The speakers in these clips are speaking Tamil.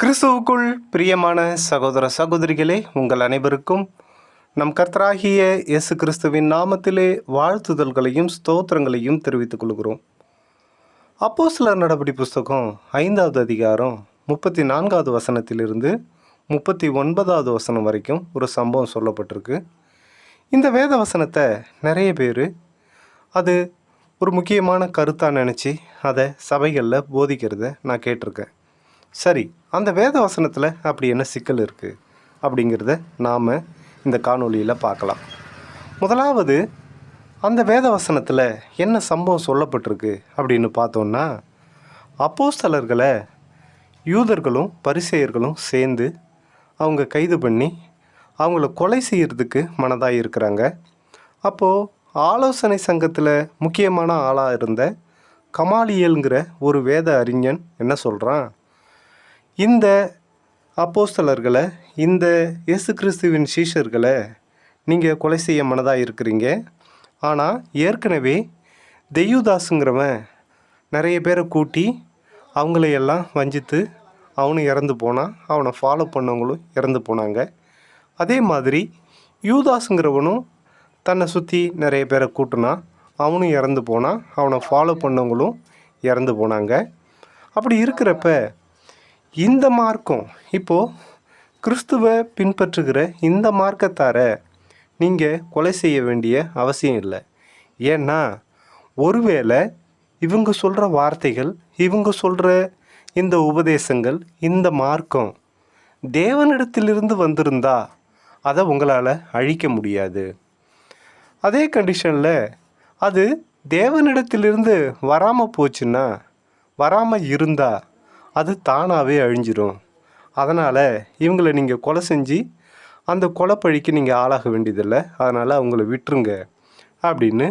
கிறிஸ்துவுக்குள் பிரியமான சகோதர சகோதரிகளே உங்கள் அனைவருக்கும் நம் கர்த்தராகிய இயேசு கிறிஸ்துவின் நாமத்திலே வாழ்த்துதல்களையும் ஸ்தோத்திரங்களையும் தெரிவித்துக் கொள்கிறோம். அப்போ சிலர் நடபடி புஸ்தகம் ஐந்தாவது அதிகாரம் முப்பத்தி நான்காவது வசனத்திலிருந்து முப்பத்தி ஒன்பதாவது வசனம் வரைக்கும் ஒரு சம்பவம் சொல்லப்பட்டிருக்கு. இந்த வேத வசனத்தை நிறைய பேர் அது ஒரு முக்கியமான கருத்தாக நினச்சி அதை சபைகளில் போதிக்கிறத நான் கேட்டிருக்கேன். சரி அந்த வேத வசனத்தில் அப்படி என்ன சிக்கல் இருக்குது அப்படிங்கிறத நாம் இந்த காணொளியில் பார்க்கலாம். முதலாவது அந்த வேத வசனத்தில் என்ன சம்பவம் சொல்லப்பட்டிருக்கு அப்படின்னு பார்த்தோன்னா அப்போஸ்தலர்களை யூதர்களும் பரிசெயர்களும் சேர்ந்து அவங்க கைது பண்ணி அவங்கள கொலை செய்கிறதுக்கு மனதாக இருக்கிறாங்க. அப்போது ஆலோசனை சங்கத்தில் முக்கியமான ஆளாக இருந்த கமாலியல்ங்கிற ஒரு வேத அறிஞன் என்ன சொல்கிறான் இந்த அப்போஸ்தலர்களை இந்த இயேசு கிறிஸ்துவின் சீஷர்களை நீங்கள் கொலை செய்ய மனதாக இருக்கிறீங்க. ஆனால் ஏற்கனவே தெய்யுதாஸுங்கிறவன் நிறைய பேரை கூட்டி அவங்களையெல்லாம் வஞ்சித்து அவனும் இறந்து போனான் அவனை ஃபாலோ பண்ணவங்களும் இறந்து போனாங்க. அதே மாதிரி யூதாஸுங்கிறவனும் தன்னை சுற்றி நிறைய பேரை கூட்டினான் அவனும் இறந்து போனான் அவனை ஃபாலோ பண்ணவங்களும் இறந்து போனாங்க. அப்படி இருக்கிறப்ப இந்த மார்க்கம் இப்போது கிறிஸ்துவை பின்பற்றுகிற இந்த மார்க்கத்தார நீங்கள் கொலை செய்ய வேண்டிய அவசியம் இல்லை. ஏன்னா ஒருவேளை இவங்க சொல்கிற வார்த்தைகள் இவங்க சொல்கிற இந்த உபதேசங்கள் இந்த மார்க்கம் தேவனிடத்திலிருந்து வந்திருந்தா அதை உங்களால் அழிக்க முடியாது. அதே கண்டிஷனில் அது தேவனிடத்திலிருந்து வராமல் போச்சுன்னா வராமல் இருந்தால் அது தானாகவே அழிஞ்சிரும். அதனால் இவங்களை நீங்கள் கொலை செஞ்சு அந்த கொலைப்பழிக்கு நீங்கள் ஆளாக வேண்டியதில்லை. அதனால் அவங்கள விட்டுருங்க அப்படின்னு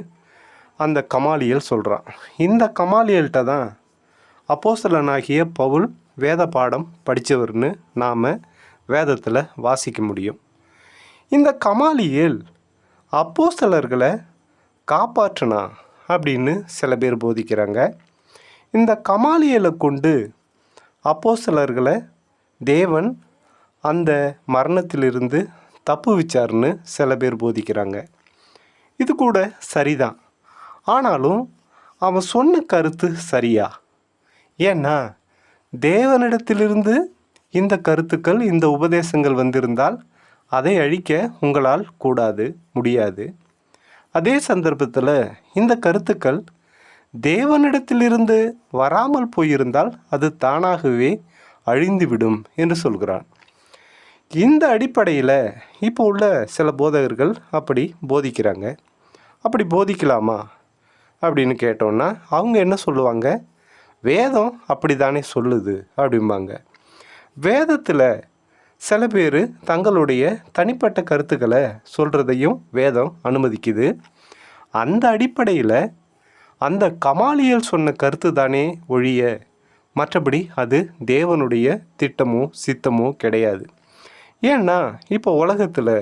அந்த கமாலியல் சொல்கிறான் இந்த கமாலியல்கிட்ட தான் அப்போஸ்தலனாகிய பவுல் வேத பாடம் படித்தவர்னு நாம் வேதத்தில் வாசிக்க முடியும். இந்த கமாலியல் அப்போஸ்தலர்களை காப்பாற்றினா அப்படின்னு சில பேர் போதிக்கிறாங்க. இந்த கமாலியலை கொண்டு அப்போஸ்தலர்களை தேவன் அந்த மரணத்திலிருந்து தப்பு வச்சார்னு சில பேர் போதிக்கிறாங்க. இது கூட சரிதான். ஆனாலும் அவன் சொன்ன கருத்து சரியா? ஏன்னா தேவனிடத்திலிருந்து இந்த கருத்துக்கள் இந்த உபதேசங்கள் வந்திருந்தால் அதை அழிக்க உங்களால் கூடாது முடியாது. அதே சந்தர்ப்பத்தில் இந்த கருத்துக்கள் தேவனிடத்திலிருந்து வராமல் போயிருந்தால் அது தானாகவே அழிந்துவிடும் என்று சொல்கிறான். இந்த அடிப்படையில் இப்போ உள்ள சில போதகர்கள் அப்படி போதிக்கிறாங்க. அப்படி போதிக்கலாமா அப்படின்னு கேட்டோன்னா அவங்க என்ன சொல்லுவாங்க? வேதம் அப்படி தானே சொல்லுது அப்படிம்பாங்க. வேதத்தில் சில பேர் தங்களுடைய தனிப்பட்ட கருத்துக்களை சொல்கிறதையும் வேதம் அனுமதிக்குது. அந்த அடிப்படையில் அந்த கமாலியல் சொன்ன கருத்து தானே ஒழிய மற்றபடி அது தேவனுடைய திட்டமோ சித்தமோ கிடையாது. ஏன்னா இப்போ உலகத்தில்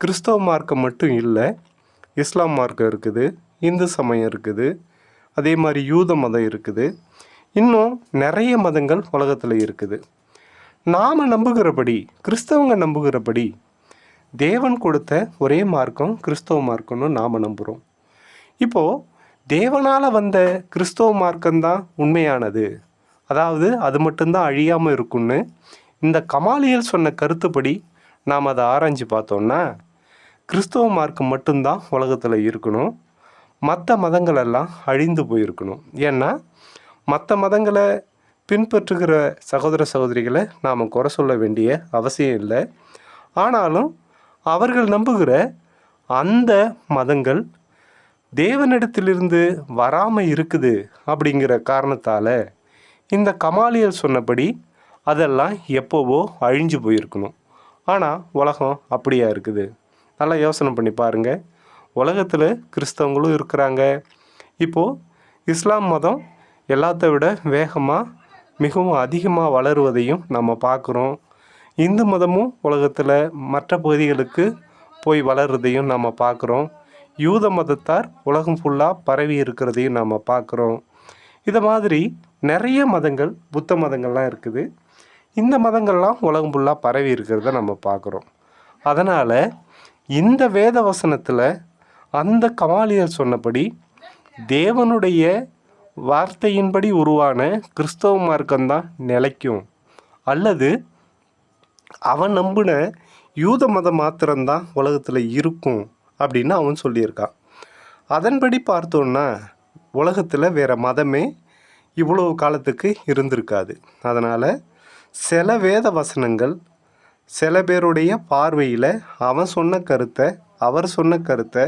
கிறிஸ்தவ மார்க்கம் மட்டும் இல்லை இஸ்லாம் மார்க்கம் இருக்குது இந்து சமயம் இருக்குது அதே மாதிரி யூத மதம் இருக்குது இன்னும் நிறைய மதங்கள் உலகத்தில் இருக்குது. நாம் நம்புகிறபடி கிறிஸ்தவங்க நம்புகிறபடி தேவன் கொடுத்த ஒரே மார்க்கம் கிறிஸ்தவ மார்க்கம்னு நாம் நம்புகிறோம் இப்போது தேவனால் வந்த கிறிஸ்தவ மார்க்கம்தான் உண்மையானது. அதாவது அது மட்டும்தான் அழியாமல் இருக்கும்னு இந்த கமாலியல் சொன்ன கருத்துப்படி நாம் அதை ஆராய்ஞ்சு பார்த்தோன்னா கிறிஸ்தவ மார்க்கம் மட்டும்தான் உலகத்தில் இருக்கணும். மற்ற மதங்களெல்லாம் அழிந்து போயிருக்கணும். ஏன்னா மற்ற மதங்களை பின்பற்றுகிற சகோதர சகோதரிகளை நாம் குறை சொல்ல வேண்டிய அவசியம் இல்லை. ஆனாலும் அவர்கள் நம்புகிற அந்த மதங்கள் தேவனிடத்திலிருந்து வராமல் இருக்குது அப்படிங்கிற காரணத்தால் இந்த கமாலியல் சொன்னபடி அதெல்லாம் எப்போவோ அழிஞ்சு போயிருக்கணும். ஆனால் உலகம் அப்படியா இருக்குது? நல்லா யோசனை பண்ணி பாருங்கள் உலகத்தில் கிறிஸ்தவங்களும் இருக்கிறாங்க. இப்போது இஸ்லாம் மதம் எல்லாத்த விட வேகமாக மிகவும் அதிகமாக வளருவதையும் நம்ம பார்க்குறோம் இந்து மதமும் உலகத்தில் மற்ற பகுதிகளுக்கு போய் வளர்றதையும் நம்ம பார்க்குறோம் யூத மதத்தார் உலகம் ஃபுல்லாக பரவி இருக்கிறதையும் நாம் பார்க்குறோம். இதை மாதிரி நிறைய மதங்கள் புத்த மதங்கள்லாம் இருக்குது. இந்த மதங்கள்லாம் உலகம் ஃபுல்லாக பரவி இருக்கிறத நம்ம பார்க்குறோம். அதனால் இந்த வேத வசனத்தில் அந்த கமாலியர் சொன்னபடி தேவனுடைய வார்த்தையின்படி உருவான கிறிஸ்தவ மார்க்கம்தான் நிலைக்கும். அல்லது அவன் நம்பின யூத மதம் மாத்திரம்தான் உலகத்தில் இருக்கும். அப்படின்னு அவன் சொல்லியிருக்கான். அதன்படி பார்த்தோன்னா உலகத்தில் வேறு மதமே இவ்வளோ காலத்துக்கு இருந்திருக்காது. அதனால் சில வேத வசனங்கள் சில பேருடைய பார்வையில் அவன் சொன்ன கருத்தை அவர் சொன்ன கருத்தை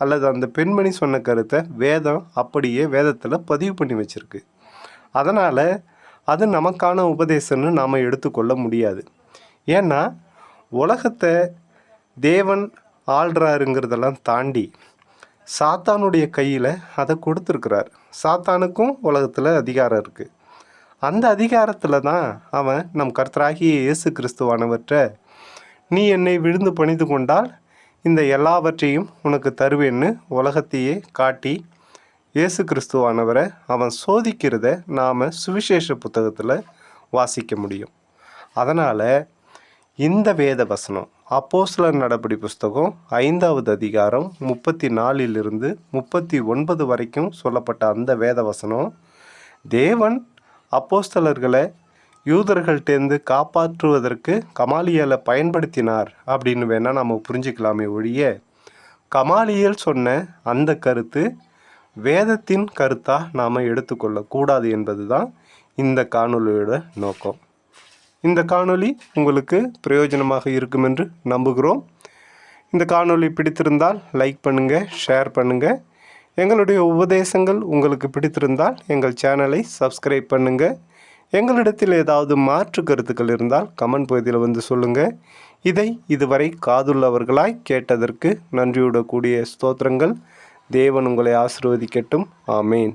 அல்லது அந்த பெண்மணி சொன்ன கருத்தை வேதம் அப்படியே வேதத்தில் பதிவு பண்ணி வச்சிருக்கு. அதனால் அது நமக்கான உபதேசம்னு நாம் எடுத்துக்கொள்ள முடியாது. ஏன்னா உலகத்தை தேவன் ஆள்றாருங்கிறதெல்லாம் தாண்டி சாத்தானுடைய கையில் அதை கொடுத்துருக்கிறார். சாத்தானுக்கும் உலகத்தில் அதிகாரம் இருக்குது அந்த அதிகாரத்தில் தான் அவன் நம் கர்த்தராகிய இயேசு கிறிஸ்துவானவற்ற நீ என்னை விழுந்து பணிந்து கொண்டால் இந்த எல்லாவற்றையும் உனக்கு தருவேன்னு உலகத்தையே காட்டி இயேசு கிறிஸ்துவானவரை அவன் சோதிக்கிறத நாம் சுவிசேஷ புத்தகத்தில் வாசிக்க முடியும். அதனால் இந்த வேத வசனம் அப்போஸ்லர் நடபடி புஸ்தகம் ஐந்தாவது அதிகாரம் முப்பத்தி நாலிலிருந்து முப்பத்தி ஒன்பது வரைக்கும் சொல்லப்பட்ட அந்த வேத வசனம் தேவன் அப்போஸ்தலர்களை யூதர்கள்டேந்து காப்பாற்றுவதற்கு கமாலியலை பயன்படுத்தினார் அப்படின்னு வேணால் நம்ம புரிஞ்சுக்கலாமே ஒழிய கமாலியல் சொன்ன அந்த கருத்து வேதத்தின் கருத்தாக நாம் எடுத்துக்கொள்ளக்கூடாது என்பது தான் இந்த காணொலியோட நோக்கம். இந்த காணொளி உங்களுக்கு பிரயோஜனமாக இருக்கும் என்று நம்புகிறோம். இந்த காணொளி பிடித்திருந்தால் லைக் பண்ணுங்கள் ஷேர் பண்ணுங்கள் எங்களுடைய உபதேசங்கள் உங்களுக்கு பிடித்திருந்தால் எங்கள் சேனலை சப்ஸ்கிரைப் பண்ணுங்கள் எங்களிடத்தில் ஏதாவது மாற்று கருத்துக்கள் இருந்தால் கமெண்ட் பகுதியில் வந்து சொல்லுங்கள் இதை இதுவரை காதுள்ளவர்களாய் கேட்டதற்கு நன்றியுடக்கூடிய ஸ்தோத்திரங்கள். தேவன் உங்களை ஆசிர்வதிக்கட்டும். ஆமேன்.